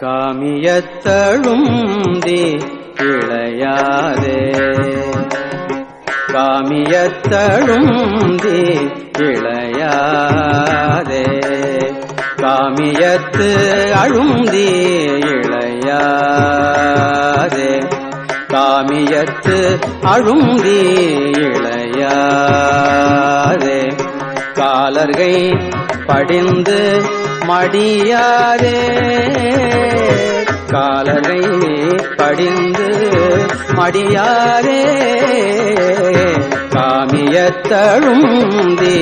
காமியத்தழுந்தி இளையாதே காமியத்தழுந்தி இளையாதே காமியத்து அழுந்தி இளையாதே. காமியத்து அழுந்தி இளையாதே. காலர்கை படிந்து மடியாதே. காலரை படிந்து மடியாரே காமியத்தழுந்தி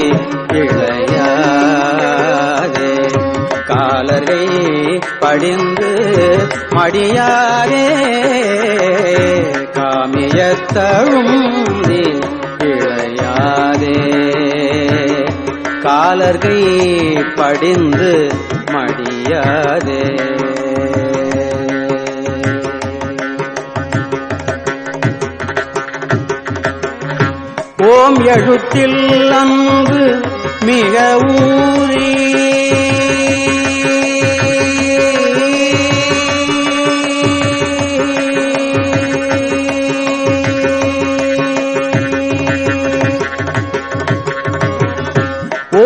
இளையாரே காலரை படிந்து மடியாதே. காமியத்தழுந்தி காலர்கை படிந்து மடியாதே ஓம் எழுத்தில் அன்பு மிக ஊறி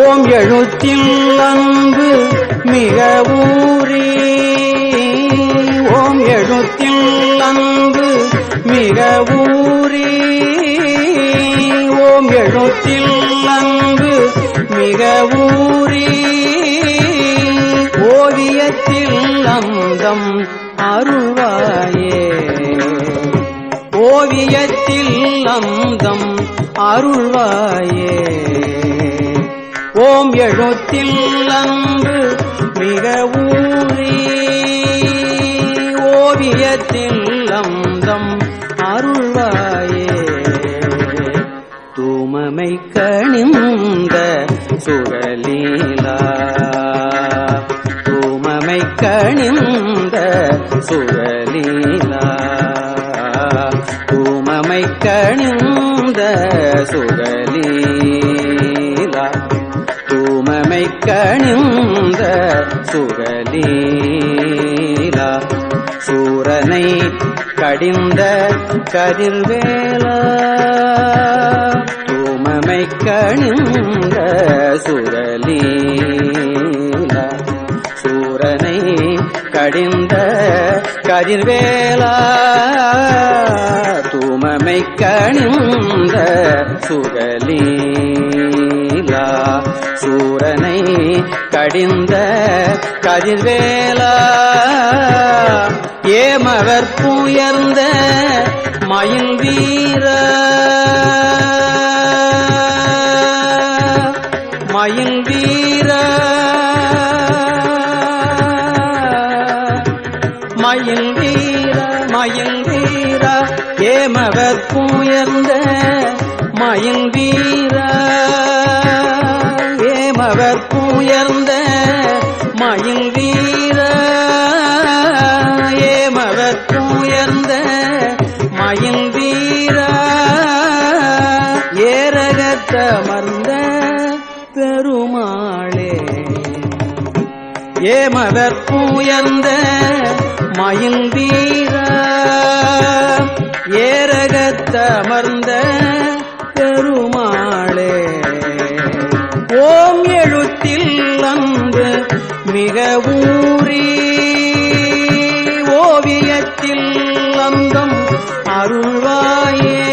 ஓம் எழுத்தில் அங்கு மிக ஊறி ஓம் எழுத்தில் அங்கு மிக ஊறி ஓம் எழுத்தில் அங்கு மிக ஊறி ஓவியத்தில் அந்தம் அருவாயே. ஓவியத்தில் அந்தம் அருள்வாயே. ஓம் எழுத்தில் அன்று மிக ஊறி ஓவியத்தில் அந்தம் அருள்வாயே. தூமமை கணிந்த சுரலீலா. தூமமை கணிந்த சுரலீலா. தூமமை கணிந்த சுர தூமமை கணிந்த சுரலீலா. சூரனை கடிந்த கதிர்வேலா. தூமமை கணிந்த சுரலீலா. சூரனை கடிந்த கதிர்வேலா. தூமமை கணிந்த சுரலீ சுழலீலா சூரனை கடிந்த கதிர்வேலா ஏமவர் புயர்ந்த மயில் வீர. மயில் வீர. ஏமவர் புயர்ந்த மயில் மகற்புயர்ந்த மயில் வீர ஏ மகற்புயர்ந்த மயில் வீர ஏரகத்தமர்ந்த பெருமாளே. ஏ மகற்புயர்ந்த மயில் வீர ஏரகத்தமர்ந்த ஓம் எழுத்தில் அன்பு மிக ஊறி ஓவியத்தில் அந்தம் அருள்வாயே.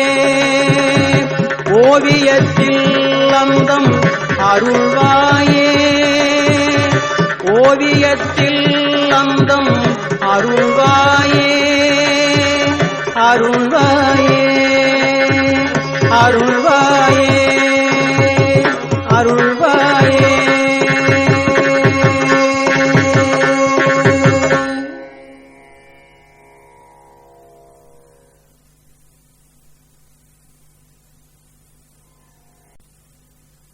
ஓவியத்தில் அந்தம் அருள்வாயே. ஓவியத்தில் அந்தம் அருள்வாயே. அருள்வாயே. அருள்வாயே.